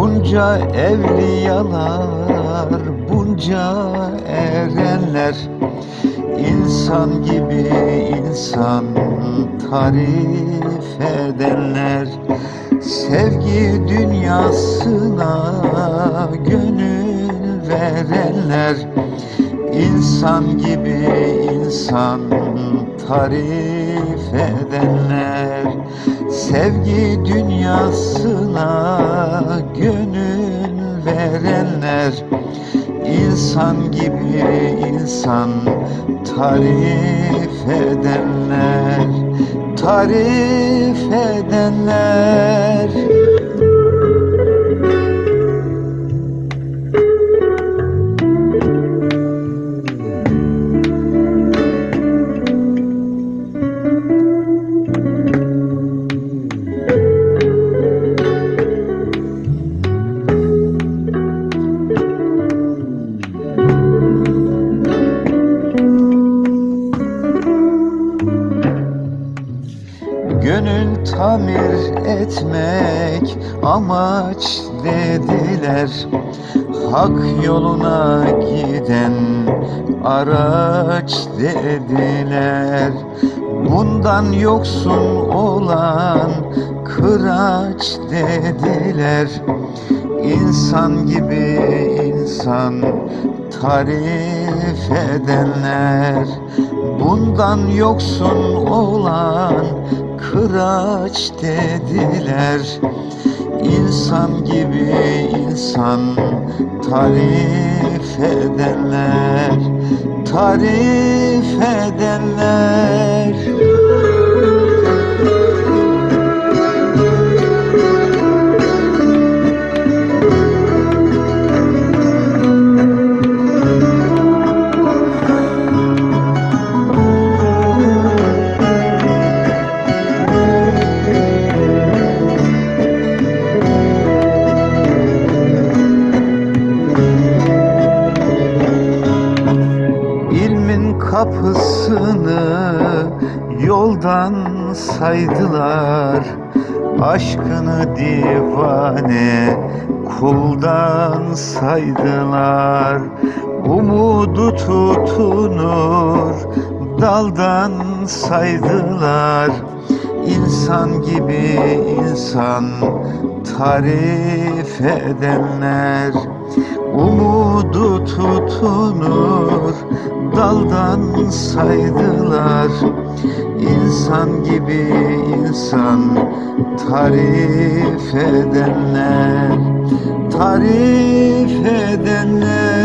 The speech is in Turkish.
Bunca evliyalar, bunca erenler. İnsan gibi insan tarif edenler. Sevgi dünyasına gönül verenler. İnsan gibi insan tarif edenler. Sevgi dünyasına İnsan gibi insan tarif edenler Tarif edenler Gönül tamir etmek amaç dediler. Hak yoluna giden araç dediler. Bundan yoksun olan kıraç dediler İnsan gibi insan tarif edenler. Bundan yoksun olan kıraç dediler. İnsan gibi insan tarif edenler Tarif edenler kapısını yoldan saydılar. Aşkını divane kuldan saydılar. Umudu tutunur daldan saydılar. İnsan gibi insan tarif edenler. Umudu tutunur daldan saydılar İnsan gibi insan tarif edenler Tarif edenler